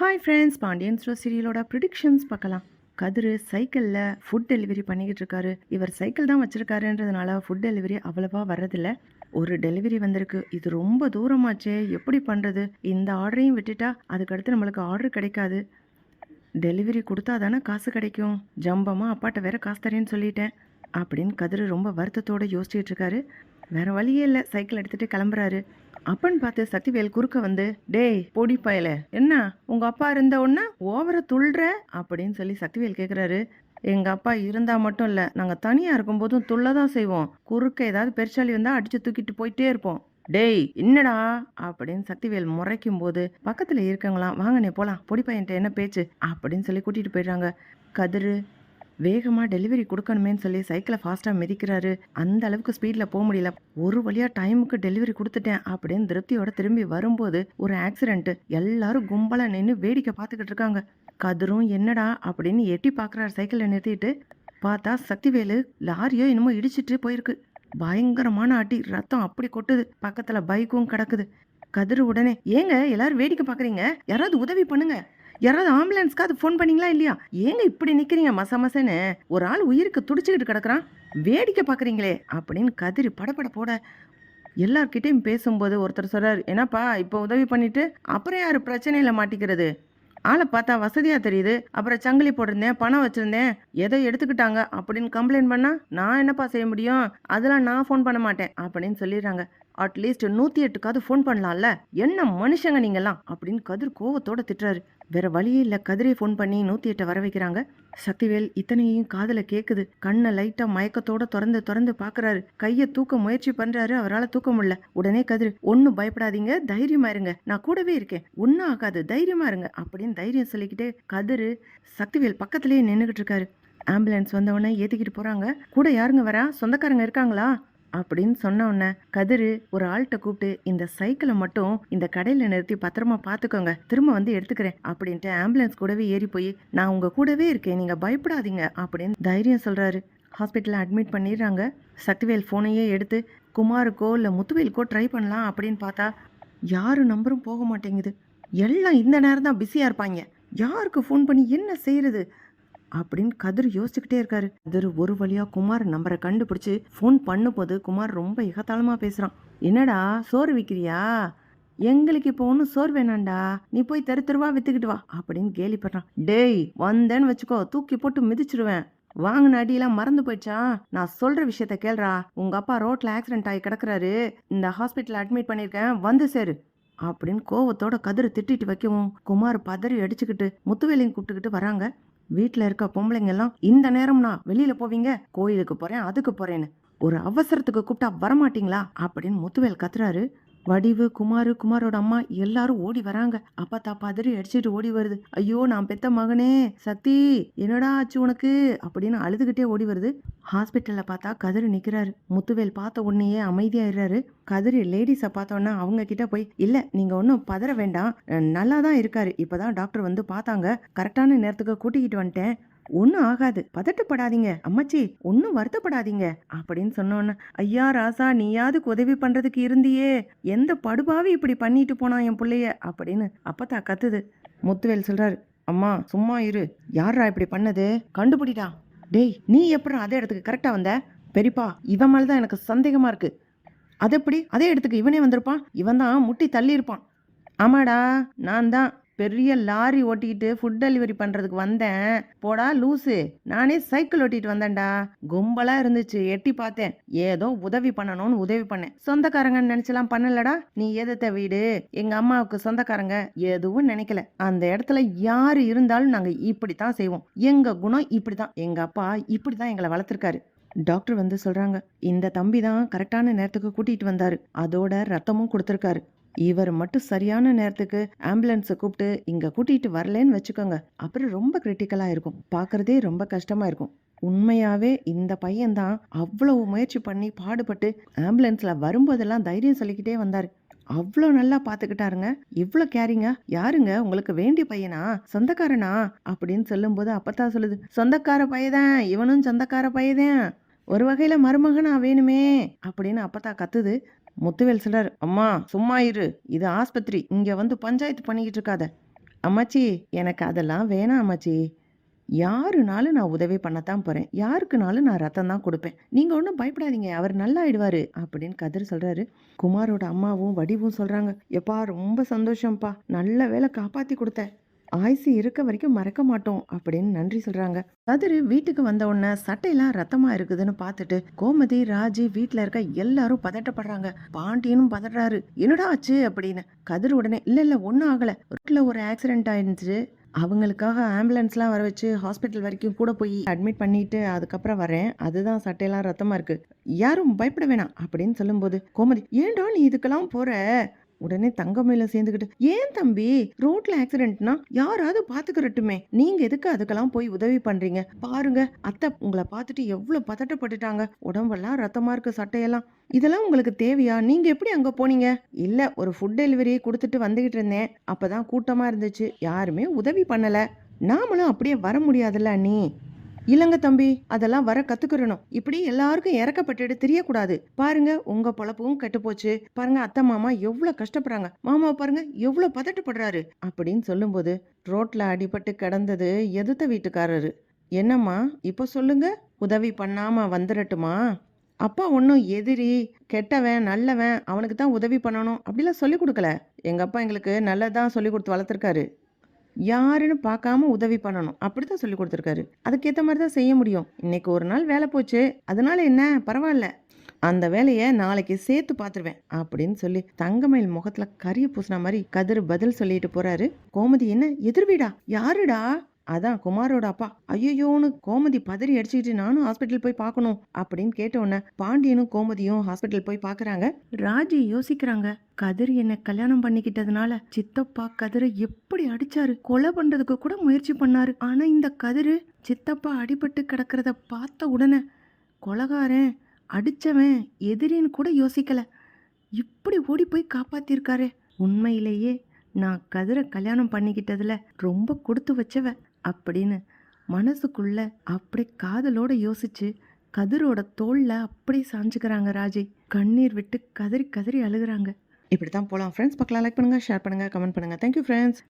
Hi friends Pandian sorrow சீரியலோட predictions பார்க்கலாம். கதிர் சைக்கிளில் ஃபுட் டெலிவரி பண்ணிக்கிட்டு இருக்காரு. இவர் சைக்கிள் தான் வச்சுருக்காருன்றதுனால ஃபுட் டெலிவரி அவ்வளவா வர்றதில்ல. ஒரு டெலிவரி வந்திருக்கு. இது ரொம்ப தூரமாச்சே. எப்படி பண்ணுறது இந்த ஆர்டரையும் விட்டுட்டா அதுக்கடுத்து நம்மளுக்கு ஆர்டர் கிடைக்காது. டெலிவரி கொடுத்தா தானே காசு கிடைக்கும். ஜம்பமாக அப்பாட்ட வேற காசு தரேன்னு சொல்லிட்டேன். அப்படின்னு கதிர் ரொம்ப வருத்தத்தோட யோசிச்சுட்டு இருக்காரு. வேறு வழியே இல்லை. சைக்கிள் எடுத்துகிட்டு கிளம்புறாரு. அப்பன்னு பார்த்து சக்திவேல் குறுக்க வந்து டேய் பொடி பயல. என்ன உங்க அப்பா இருந்த உடனே ஓவர துள்ளுற அப்படின்னு சொல்லி சக்திவேல் கேக்குறாரு. எங்க அப்பா இருந்தா மட்டும் இல்ல நாங்க தனியா இருக்கும்போதும் துள்ள தான் செய்வோம். குறுக்க ஏதாவது பெருச்சாலி வந்தா அடிச்சு தூக்கிட்டு போயிட்டே இருப்போம். டேய் என்னடா? அப்படின்னு சக்திவேல் முறைக்கும் போது பக்கத்துல இருக்கவங்களாம் வாங்கண்ணே போலாம். பொடி பையன்ட்ட என்ன பேச்சு? அப்படின்னு சொல்லி கூட்டிட்டு போயிடுறாங்க. கதிரு வேகமாக டெலிவரி கொடுக்கணுமேன்னு சொல்லி சைக்கிளை ஃபாஸ்ட்டாக மிதிக்கிறாரு. அந்த அளவுக்கு ஸ்பீடில் போக முடியல. ஒரு வழியாக டைமுக்கு டெலிவரி கொடுத்துட்டேன் அப்படின்னு திருப்தியோட திரும்பி வரும்போது ஒரு ஆக்சிடென்ட் எல்லாரும் கும்பலாக நின்று வேடிக்கை பார்த்துக்கிட்டு இருக்காங்க. கதிரும் என்னடா அப்படின்னு எட்டி பார்க்குறாரு சைக்கிளை நிறுத்திட்டு. பார்த்தா சக்திவேலு லாரியோ என்னமோ இடிச்சிட்டு போயிருக்கு. பயங்கரமான அடி ரத்தம் அப்படி கொட்டுது. பக்கத்தில் பைக்கும் கிடக்குது. கதிரு உடனே ஏங்க எல்லாரும் வேடிக்கை பார்க்குறீங்க? யாராவது உதவி பண்ணுங்க. யாராவது ஆம்புலன்ஸ்க்கு அது ஃபோன் பண்ணீங்களா இல்லையா? ஏங்க இப்படி நிக்கிறீங்க மச மசன்னு? ஒரு ஆள் உயிருக்கு துடிச்சுக்கிட்டு கிடக்குறான். வேடிக்கை பார்க்குறீங்களே அப்படின்னு கதிரி படபட போட எல்லார்கிட்டையும் பேசும்போது ஒருத்தர் சொல்கிறார் என்னப்பா இப்போ உதவி பண்ணிட்டு அப்புறம் யார் பிரச்சனையில் மாட்டிக்கிறது? ஆளை பார்த்தா வசதியாக தெரியுது. அப்புறம் சங்கிலி போட்டிருந்தேன் பணம் வச்சுருந்தேன் ஏதோ எடுத்துக்கிட்டாங்க அப்படின்னு கம்ப்ளைண்ட் பண்ணால் நான் என்னப்பா செய்ய முடியும்? அதெல்லாம் நான் ஃபோன் பண்ண மாட்டேன் அப்படின்னு சொல்லிடுறாங்க. அட்லீஸ்ட் நூற்றி எட்டுக்காவது ஃபோன் பண்ணலாம்ல? என்ன மனுஷங்க நீங்கள்லாம் அப்படின்னு கதிர் கோவத்தோட திட்டுறாரு. வேற வழியே இல்ல. கதிரை ஃபோன் பண்ணி நூத்தி எட்டை வர வைக்கிறாங்க. சக்திவேல் இத்தனையும் காதில் கேக்குது. கண்ணை லைட்டா மயக்கத்தோட திறந்து திறந்து பாக்குறாரு. கைய தூக்க முயற்சி பண்றாரு. அவரால் தூக்க முடியல. உடனே கதிர் ஒன்னும் பயப்படாதீங்க. தைரியமா இருங்க. நான் கூடவே இருக்கேன். ஒன்னும் ஆகாது. தைரியமா இருங்க. அப்படின்னு தைரியம் சொல்லிக்கிட்டே கதிர் சக்திவேல் பக்கத்திலேயே நின்றுக்கிட்டு இருக்காரு. ஆம்புலன்ஸ் வந்தவொடனே ஏத்திக்கிட்டு போறாங்க. கூட யாருங்க வரா? சொந்தக்காரங்க இருக்காங்களா? அப்படின்னு சொன்ன உடனே கதிரு ஒரு ஆள்கிட்ட கூப்பிட்டு இந்த சைக்கிளை மட்டும் இந்த கடையில நிறுத்தி பத்திரமா பாத்துக்கோங்க. திரும்ப வந்து எடுத்துக்கிறேன் அப்படின்ட்டு ஆம்புலன்ஸ் கூடவே ஏறி போய் நான் உங்க கூடவே இருக்கேன். நீங்க பயப்படாதீங்க அப்படின்னு தைரியம் சொல்றாரு. ஹாஸ்பிட்டலில் அட்மிட் பண்ணிடுறாங்க. சக்திவேல் ஃபோனையே எடுத்து குமாருக்கோ இல்லை முத்துவேலுக்கோ ட்ரை பண்ணலாம் அப்படின்னு பார்த்தா யாரு நம்பரும் போக மாட்டேங்குது. எல்லாம் இந்த நேரம் தான் பிஸியாக இருப்பாங்க. யாருக்கு ஃபோன் பண்ணி என்ன செய்யறது அப்படின்னு கதிர் யோசிச்சுக்கிட்டே இருக்காரு. கதிர் ஒரு வழியா குமார் நம்பரை கண்டுபிடிச்சு ஃபோன் பண்ணும்போது குமார் ரொம்ப இகத்தாளமா பேசுறான். என்னடா சோறு விற்கிறியா எங்களுக்கு இப்போ ஒன்றும் சோறு வேணாண்டா நீ போய் தெரு தெருவா வித்துக்கிட்டு வா அப்படின்னு கேலி பண்றான். டேய் வந்தேன்னு வச்சுக்கோ தூக்கி போட்டு மிதிச்சிருவேன். வாங்கின அடியெல்லாம் மறந்து போயிடுச்சா? நான் சொல்ற விஷயத்த கேள்றா உங்க அப்பா ரோட்ல ஆக்சிடென்ட் ஆகி கிடக்குறாரு. இந்த ஹாஸ்பிட்டல் அட்மிட் பண்ணியிருக்கேன் வந்து சேரு. அப்படின்னு கோவத்தோட கதிரை திட்டிட்டு வைக்கவும் குமார் பதறி அடிச்சுக்கிட்டு முத்துவேலையும் கூப்பிட்டுக்கிட்டு வராங்க. வீட்டில் இருக்க பொம்பளைங்க எல்லாம் இந்த நேரம்னா வெளியில போவீங்க? கோயிலுக்கு போறேன் அதுக்கு போறேன்னு. ஒரு அவசரத்துக்கு கூப்பிட்டா வரமாட்டீங்களா? அப்படின்னு முத்துவேல் கத்துறாரு. வடிவு குமாரு குமாரோட அம்மா எல்லாரும் ஓடி வராங்க. அப்பா தாப்பா அதிரி அடிச்சுட்டு ஓடி வருது. ஐயோ நான் பெத்த மகனே சக்தி என்னடா ஆச்சு உனக்கு? அப்படின்னு அழுதுகிட்டே ஓடி வருது. ஹாஸ்பிட்டல்ல பார்த்தா கதிர் நிக்கிறாரு. முத்துவேல் பார்த்த உடனேயே அமைதியாயிடுறாரு. கதிர் லேடிஸை பார்த்தோன்னா அவங்க கிட்ட போய் இல்ல நீங்க ஒன்றும் பதற வேண்டாம். நல்லா தான் இருக்காரு. இப்பதான் டாக்டர் வந்து பார்த்தாங்க. கரெக்டான நேரத்துக்கு கூட்டிக்கிட்டு வந்துட்டேன். ஒன்றும் ஆகாது. பதட்டப்படாதீங்க. அம்மாச்சி ஒன்றும் வருத்தப்படாதீங்க. அப்படின்னு சொன்னோன்னு ஐயா ராசா நீயாவது உதவி பண்ணுறதுக்கு இருந்தியே. எந்த படுபாவி இப்படி பண்ணிட்டு போனான் என் பிள்ளைய? அப்படின்னு அப்பத்தா கத்துது. முத்துவேல் சொல்கிறாரு அம்மா சும்மா இரு. யாரா இப்படி பண்ணது? கண்டுபிடிடா. டேய் நீ எப்படி அதே இடத்துக்கு கரெக்டாக வந்த? பெரியப்பா இவன் மேலே தான் எனக்கு சந்தேகமாக இருக்கு. அது எப்படி அதே இடத்துக்கு இவனே வந்திருப்பான். இவன் தான் முட்டி தள்ளியிருப்பான். ஆமாடா நான் தான் பெரிய லாரி ஓட்டிக்கிட்டு ஃபுட் டெலிவரி பண்ணுறதுக்கு வந்தேன். போடா லூசு. நானே சைக்கிள் ஓட்டிட்டு வந்தேன்டா. கும்பலாக இருந்துச்சு. எட்டி பார்த்தேன். ஏதோ உதவி பண்ணணும்னு உதவி பண்ணேன். சொந்தக்காரங்கன்னு நினச்சலாம் பண்ணலடா. நீ எதிர்த்த வீடு? எங்கள் அம்மாவுக்கு சொந்தக்காரங்க? எதுவும் நினைக்கல. அந்த இடத்துல யார் இருந்தாலும் நாங்கள் இப்படி தான் செய்வோம். எங்கள் குணம் இப்படி தான் எங்கள் அப்பா இப்படி தான் எங்களை வளர்த்துருக்காரு. டாக்டர் வந்து சொல்றாங்க இந்த தம்பி தான் கரெக்டான நேரத்துக்கு கூட்டிட்டு வந்தாரு. அதோட ரத்தமும் கொடுத்துருக்காரு. இவர் மட்டும் சரியான நேரத்துக்கு ஆம்புலன்ஸை கூப்பிட்டு இங்க கூட்டிட்டு வரலன்னு வச்சுக்கோங்க. அப்புறம் ரொம்ப கிரிட்டிக்கலா இருக்கும். பார்க்கறதே ரொம்ப கஷ்டமா இருக்கும். உண்மையாவே இந்த பையன்தான் அவ்வளவு முயற்சி பண்ணி பாடுபட்டு ஆம்புலன்ஸ்ல வரும்போதெல்லாம் தைரியம் சொல்லிக்கிட்டே வந்தாரு. அவ்வளோ நல்லா பார்த்துக்கிட்டாருங்க. இவ்வளோ கேரிங்க யாருங்க? உங்களுக்கு வேண்டிய பையனா? சொந்தக்காரனா? அப்படின்னு சொல்லும்போது அப்பத்தா சொல்லுது சொந்தக்கார பையதான். இவனும் சொந்தக்கார பையதான். ஒரு வகையில மருமகனா வேணுமே. அப்படின்னு அப்பத்தா கத்துது. முத்துவேல் சிலர் அம்மா சும்மா இரு இது ஆஸ்பத்திரி இங்க வந்து பஞ்சாயத்து பண்ணிக்கிட்டு இருக்காத. அம்மாச்சி எனக்கு அதெல்லாம் வேணாம் அம்மாச்சி. யாருனாலும் நான் உதவி பண்ணத்தான் போறேன். யாருக்குனாலும் நான் ரத்தம் தான் கொடுப்பேன். நீங்க ஒன்றும் பயப்படாதீங்க அவர் நல்லா ஆயிடுவாரு. அப்படின்னு கதிர் சொல்றாரு. குமாரோட அம்மாவும் வடிவும் சொல்றாங்க. எப்பா ரொம்ப சந்தோஷம்ப்பா. நல்ல வேலை காப்பாத்தி கொடுத்தேன் ஆயுசு இருக்க வரைக்கும் மறக்க மாட்டோம் அப்படின்னு நன்றி சொல்றாங்க. கதிர் வீட்டுக்கு வந்த உடனே சட்டையெல்லாம் ரத்தமா இருக்குதுன்னு பார்த்துட்டு கோமதி ராஜி வீட்டில் இருக்க எல்லாரும் பதட்டப்படுறாங்க. பாண்டியனும் பதறாரு. என்னடா ஆச்சு? அப்படின்னு. கதிர் உடனே இல்ல இல்ல ஒன்றும் ஆகல. ரோட்ல ஒரு ஆக்சிடென்ட் ஆயிருந்துச்சு. அவங்களுக்காக ஆம்புலன்ஸ்லாம் வர வச்சு ஹாஸ்பிட்டல் வரைக்கும் கூட போய் அட்மிட் பண்ணிட்டு அதுக்கப்புறம் வரேன். அதுதான் சட்டையெல்லாம் ரத்தமா இருக்கு. யாரும் பயப்பட வேணாம் அப்படின்னு சொல்லும்போது கோமதி ஏண்டா நீ இதுக்கெல்லாம் போற? உடனே தங்கமையில சேர்ந்துக்கிட்டு ஏன் தம்பி? ரோட்ல ஆக்சிடென்ட்னா யாராவது பாத்துக்கிறட்டுமே நீங்க எதுக்கு அதுக்கெல்லாம் போய் உதவி பண்றீங்க? பாருங்க அத்தை உங்களை பார்த்துட்டு எவ்வளவு பதட்டப்பட்டுட்டாங்க. உடம்பெல்லாம் ரத்தமா இருக்கு சட்டையெல்லாம். இதெல்லாம் உங்களுக்கு தேவையா? நீங்க எப்படி அங்க போனீங்க? இல்ல ஒரு ஃபுட் டெலிவரி கொடுத்துட்டு வந்துகிட்டு இருந்தேன். அப்பதான் கூட்டமா இருந்துச்சு. யாருமே உதவி பண்ணல. நாமளும் அப்படியே வர முடியாதுல்ல நீ இல்லங்க தம்பி அதெல்லாம் வர கத்துக்கிறணும். இப்படி எல்லாருக்கும் இறக்கப்பட்டுட்டு தெரியக்கூடாது. பாருங்க உங்க பொழப்பும் கெட்டு போச்சு பாருங்க அத்தை மாமா எவ்வளவு கஷ்டப்படுறாங்க. மாமா பாருங்க எவ்வளவு பதட்டப்படுறாரு. அப்படின்னு சொல்லும்போது ரோட்ல அடிபட்டு கிடந்தது எதிர்த்த வீட்டுக்காரரு. என்னம்மா இப்போ சொல்லுங்க? உதவி பண்ணாம வந்துடட்டுமா அப்பா ஒன்றும் எதிரி கெட்டவன் நல்லவன் அவனுக்கு தான் உதவி பண்ணணும். அப்படிலாம் சொல்லி கொடுக்கல. எங்கள் அப்பா எங்களுக்கு நல்லதான் சொல்லி கொடுத்து வளர்த்துருக்காரு. யாருன்னு பார்க்காம உதவி பண்ணணும். அப்படி தான் சொல்லி கொடுத்துருக்காரு. அதுக்கேற்ற மாதிரி தான் செய்ய முடியும். இன்னைக்கு ஒரு நாள் வேலை போச்சு. அதனால என்ன? பரவாயில்ல. அந்த வேலையை நாளைக்கு சேர்த்து பார்த்துருவேன். அப்படின்னு சொல்லி தங்கமயில் முகத்துல கரிய பூசின மாதிரி கதிர் பதில் சொல்லிட்டு போறாரு. கோமதி என்ன? எதிர்வீடா யாருடா? அதான் குமாரோட அப்பா. ஐயோன்னு கோமதி பதறி அடிச்சுக்கிட்டு நானும் ஹாஸ்பிட்டல் போய் பார்க்கணும் அப்படின்னு கேட்ட உடனே பாண்டியனும் கோமதியும் ஹாஸ்பிட்டல் போய் பார்க்குறாங்க. ராஜி யோசிக்கிறாங்க கதிர் என்ன கல்யாணம் பண்ணிக்கிட்டதுனால சித்தப்பா கதிரை எப்படி அடிச்சாரு? கொலை பண்றதுக்கு கூட முயற்சி பண்ணாரு. ஆனா இந்த கதிரு சித்தப்பா அடிபட்டு கிடக்கிறத பார்த்த உடனே கொலகாரன் அடிச்சவன் எதிரின்னு கூட யோசிக்கல. இப்படி ஓடி போய் காப்பாத்திருக்காரு. உண்மையிலேயே நான் கதிரை கல்யாணம் பண்ணிக்கிட்டதுல ரொம்ப கொடுத்து வச்சவ. அப்படின்னு மனசுக்குள்ள அப்படி காதலோட யோசிச்சு கதிரோட தோளில் அப்படி சாஞ்சுக்கிறாங்க ராஜி. கண்ணீர் விட்டு கதறி கதறி அழுகுறாங்க. இப்படி தான் போகலாம் ஃப்ரெண்ட்ஸ் பக்கம் லைக் பண்ணுங்கள் ஷேர் பண்ணுங்கள் கமெண்ட் பண்ணுங்கள் தேங்க்யூ ஃப்ரெண்ட்ஸ்